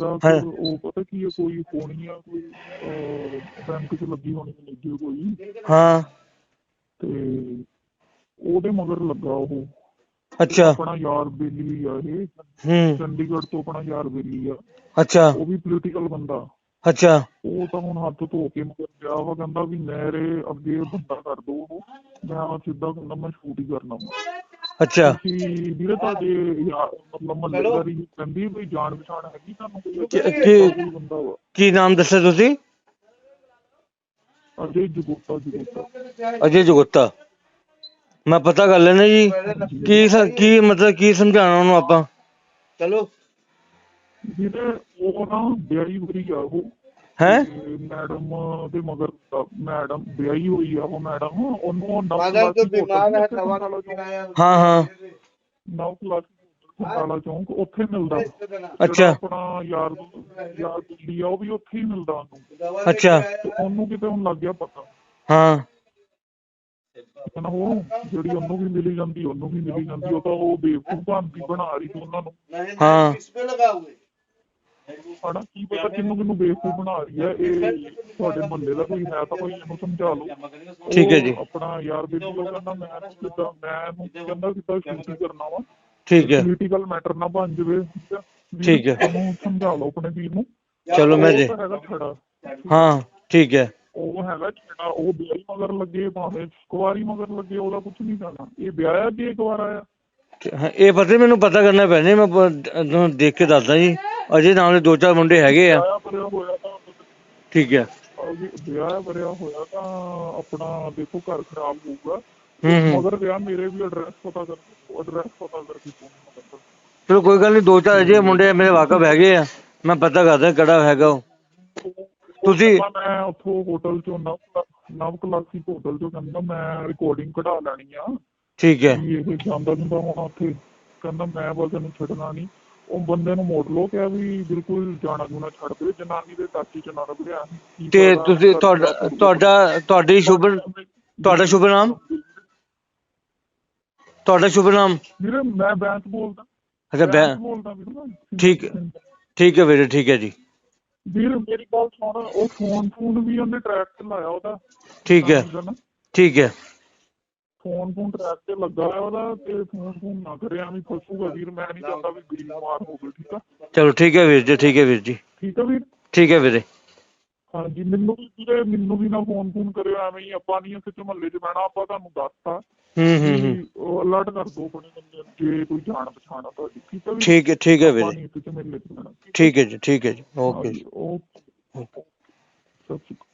ਹਾਂ। ਉਹ ਪਤਾ ਕੀ ਹੈ ਕੋਈ ਹੋਣੀ ਆ ਕੋਈ ਬੈਂਕ 'ਚ ਲੱਗੀ ਹੋਣੀ ਲੱਗੀ ਕੋਈ। ਹਾਂ। ਤੇ ਉਹਦੇ ਮਗਰ ਲੱਗਾ ਉਹ। ਅੱਛਾ। ਆਪਣਾ ਯਾਰ ਬੇਲੀ ਆ ਇਹ। ਹੂੰ। ਚੰਡੀਗੜ੍ਹ ਤੋਂ ਆਪਣਾ ਯਾਰ ਬੇਲੀ ਆ। ਅੱਛਾ। ਉਹ ਵੀ ਪੋਲੀਟੀਕਲ ਬੰਦਾ। ਅੱਛਾ। ਉਹ ਤਾਂ ਹੁਣ ਹੱਥ ਧੋ ਕੇ ਮਗਰ ਗਿਆ ਵਾ ਕਹਿੰਦਾ ਵੀ ਮੇਰੇ ਅੱਗੇ ਬੰਦਾ ਕਰ ਦੋ ਉਹ। ਮੈਂ ਸਿੱਧਾ ਕਹਿੰਦਾ ਮੈਂ ਸ਼ੂਟ ਹੀ ਕਰਨਾ ਵਾ। ਅੱਛਾ। ਤੁਸੀਂ ਵੀਰੇ ਤੁਹਾਡੇ ਯਾਰ ਮਤਲਬ ਮੱਲੇਦਾਰੀ ਕਹਿੰਦੀ ਵੀ ਜਾਣ ਪਛਾਣ ਹੈਗੀ ਤੁਹਾਨੂੰ ਕੋਈ ਕਿ- ਕੋਈ ਕਿ- ਬੰਦਾ ਵਾ। ਕੀ ਨਾਮ ਦੱਸਿਆ ਤੁਸੀਂ? ਅਜੇ ਜਗੋਤਾ ਜਗੋਤਾ। ਅਜੇ ਜਗੋਤਾ। ਮੈਂ ਪਤਾ ਕਰ ਲੈਣਾ ਜੀ। ਕੀ ਸ- ਕੀ ਮਤਲਬ ਕੀ ਸਮਝਾਉਣਾ ਉਹਨੂੰ ਆਪਾਂ? ਚਲੋ। ਵੀਰੇ ਉਹ ਨਾ ਵਿਆਹੀ ਹੋਈ ਆ ਉਹ ਹੈ? ਮੈਡਮ ਦੇ ਮਗਰ ਮੈਡਮ ਵਿਆਹੀ ਹੋਈ ਆ ਉਹ ਮੈਡਮ ਉਹਨੂੰ ਨਵ ਮਗਰ ਤੋਂ ਬਿਮਾਰ ਹੈ ਤਵਾ ਤਵਾ ਕਿਰਾਇਆ ਹਾਂ ਹਾਂ। ਨਵ ਕਲਾਸ ਖੰਡਾਲਾ ਚੌਂਕ ਉੱਥੇ ਮਿਲਦਾ। ਅੱਛਾ। ਆਪਣਾ ਯਾਰ ਯਾਰ ਦਿੱਲੀ ਆ ਉਹ ਵੀ ਉੱਥੇ ਹੀ ਮਿਲਦਾ ਉਹਨੂੰ। ਅੱਛਾ। ਉਹਨੂੰ ਕਿਤੇ ਹੁਣ ਲੱਗ ਗਿਆ ਪਤਾ। ਹਾਂ। ਕਹਿੰਦਾ ਉਹ ਜਿਹੜੀ ਉਹਨੂੰ ਵੀ ਮਿਲੀ ਜਾਂਦੀ ਉਹਨੂੰ ਵੀ ਮਿਲੀ ਜਾਂਦੀ ਉਹ ਤਾਂ ਉਹ ਬੇਵਕੂਫ ਬਣਦੀ ਬਣਾ ਰਹੀ ਉਹਨਾਂ ਨੂੰ। ਹਾਂ। ਕਿਸ ਪੇ ਲਗਾਓਗੇ? ਸਾਡਾ ਕੀ ਪਤਾ ਕਿਹਨੂੰ ਕਿਹਨੂੰ ਬੇਵਕੂਫ ਬਣਾ ਰਹੀ ਹੈ ਇਹ ਤੁਹਾਡੇ ਮੁਹੱਲੇ ਦਾ ਕੋਈ ਹੈ ਤਾਂ ਕੋਈ ਇਹਨੂੰ ਸਮਝਾ ਲਓ। ਠੀਕ ਹੈ ਜੀ। ਆਪਣਾ ਯਾਰ ਬੇਬੀ ਉਹ ਕਹਿੰਦਾ ਮੈਂ ਕਿੱਦਾਂ ਮੈਂ ਇਹਨੂੰ ਕਹਿੰਦਾ ਕਿੱਦਾਂ ਸ਼ੂਟੀ ਕਰਨਾ ਵਾ। ਠੀਕ ਹੈ। ਪੋਲੀਟੀਕਲ ਮੈਟਰ ਨਾ ਬਣ ਜਵੇ ਠੀਕ ਹੈ? ਵੀ ਠੀਕ ਹੈ। ਉਹਨੂੰ ਸਮਝਾ ਲਓ ਆਪਣੇ ਵੀਰ ਨੂੰ। ਚਲੋ ਮੈਂ ਛੜਾ ਹਾਂ ਠੀਕ ਹੈ। ਉਹ ਹੈਗਾ ਛੜਾ ਉਹ ਵਿਆਹੀ ਮਗਰ ਲੱਗੇ ਭਾਵੇਂ ਕੁਵਾਰੀ ਮਗਰ ਲੱਗੇ ਉਹਦਾ ਕੁਝ ਨਹੀਂ ਕਰਨਾ। ਇਹ ਵਿਆਹਿਆ ਕਿ ਇੱਕ ਵਾਰ ਆਇਆ? ਇਹ ਪਤਾ ਮੈਨੂੰ ਪਤਾ ਕਰਨਾ ਪੈਣਾ ਮੈਂ ਤੁਹਾਨੂੰ ਦੇਖ ਕੇ ਦੱਸਦਾ ਜੀ। ਅਜੇ ਨਾਲ ਦੇ ਦੋ ਚਾਰ ਮੁੰਡੇ ਹੈਗੇ ਆ। ਵਿਆਹਿਆ ਭਰਿਆ ਹੋਇਆ ਤਾਂ ਠੀਕ ਹੈ। ਅਹ ਵਿਆਹ ਭਰਿਆ ਹੋਇਆ ਤਾਂ ਆਪਣਾ ਦੇਖੋ ਘਰ ਖਰਾਬ ਹੋਊਗਾ। ਹੂੰ ਹੂੰ। ਮਗਰ ਵਿਆਹ ਮੇਰੇ ਵੀ ਐਡਰੈਸ ਪਤਾ ਕਰ ਐਡਰੈਸ ਪਤਾ ਕਰਕੇ ਫੋਨ ਚਲੋ ਕੋਈ ਗੱਲ ਨਹੀਂ ਦੋ ਚਾਰ ਅਜੇ ਮੁੰਡੇ ਮੇਰੇ ਵਾਕਫ ਹੈਗੇ ਆ। ਮੈਂ ਪਤਾ ਕਰਦਾ ਕਿਹੜਾ ਹੈਗਾ ਉਹ। ਤੁਸੀਂ- ਮੈਂ ਉੱਥੋਂ ਹੋਟਲ ਚੋਂ ਨਵ ਨਵ ਕਲਾਸੀ ਹੋਟਲ ਚੋਂ ਕਹਿੰਦਾ ਮੈਂ ਰਿਕਾਰਡਿੰਗ ਕਢਾ ਲੈਣੀ ਆ। ਠੀਕ ਹੈ। ਵੀ ਇਹ ਜਾਂਦਾ ਜਾਂਦਾ ਹੁਣ ਉੱਥੇ। ਕਹਿੰਦਾ ਮੈਂ ਬਸ ਇਹਨੂੰ ਛੱਡਣਾ ਨਹੀਂ। ਉਹ ਬੰਦੇ ਨੂੰ ਮੋੜ ਲੋ ਕਿਹਾ ਵੀ ਬਿਲਕੁਲ ਜਾਣਾ ਜੂਣਾ ਛੱਡ ਦੇ ਜਨਾਨੀ ਦੇ ਟਾਚੀ ਚ ਨਾ ਰੁਕਿਆ ਤੇ ਤੁਸੀਂ ਤੁਹਾਡਾ ਤੁਹਾਡਾ ਤੁਹਾਡੀ ਸ਼ੁਭ ਤੁਹਾਡਾ ਸ਼ੁਭ ਨਾਮ? ਤੁਹਾਡਾ ਸ਼ੁਭ ਨਾਮ? ਵੀਰੇ ਮੈਂ ਬੈਂਸ ਬੋਲਦਾ। ਅੱਛਾ ਬੈਂਸ। ਠੀਕ। ਠੀਕ ਹੈ ਵੀਰੇ ਠੀਕ ਹੈ ਜੀ। ਵੀਰ ਮੇਰੀ ਗੱਲ ਸੁਣ ਉਹ ਫੋਨ ਫੋਨ ਵੀ ਉਹਨੇ ਟਰੈਕ ਤੇ ਲਾਇਆ ਉਹਦਾ। ਠੀਕ ਹੈ ਠੀਕ ਹੈ। ਫੋਨ ਫੋਨ ਟਰੈਕ ਤੇ ਲੱਗਾ ਹੈ ਉਹਦਾ ਤੇ ਫੋਨ ਫੋਨ ਨਾ ਕਰੇ ਐਵੇਂ ਫਸੂਗਾ ਵੀਰ ਮੈਂ ਨਹੀਂ ਚਾਹੁੰਦਾ ਵੀ ਗਰੀਬ ਮਾਰ ਹੋਵੇ ਠੀਕ ਆ? ਚਲੋ ਠੀਕ ਹੈ ਵੀਰ ਜੀ ਠੀਕ ਹੈ ਵੀਰ ਜੀ। ਠੀਕ ਆ ਵੀਰ? ਠੀਕ ਹੈ ਵੀਰੇ। ਹਾਂਜੀ ਮੈਨੂੰ ਵੀ ਵੀਰੇ ਮੈਨੂੰ ਵੀ ਨਾ ਫੋਨ ਫੋਨ ਕਰਿਓ ਐਵੇਂ ਹੀ ਆਪਾਂ ਨਹੀਂ ਇੱਥੇ ਮਹੱਲੇ 'ਚ ਬਹਿਣਾ ਆਪਾਂ ਤੁਹਾਨੂੰ ਦੱਸਤਾ ਹੂੰ ਹੂੰ ਹੂੰ। ਵੀ ਉਹ ਅਲਰਟ ਕਰ ਦੋ ਆਪਣੇ ਬੰਦੇ ਜੇ ਕੋਈ ਜਾਣ ਪਛਾਣ ਆ ਤੁਹਾਡੀ ਠੀਕ ਵੀਰ? ਠੀਕ ਹੈ ਠੀਕ ਹੈ ਵੀਰੇ। ਠੀਕ ਹੈ ਜੀ ਠੀਕ ਹੈ ਜੀ ਓਕੇ ਜੀ। ਓਕੇ।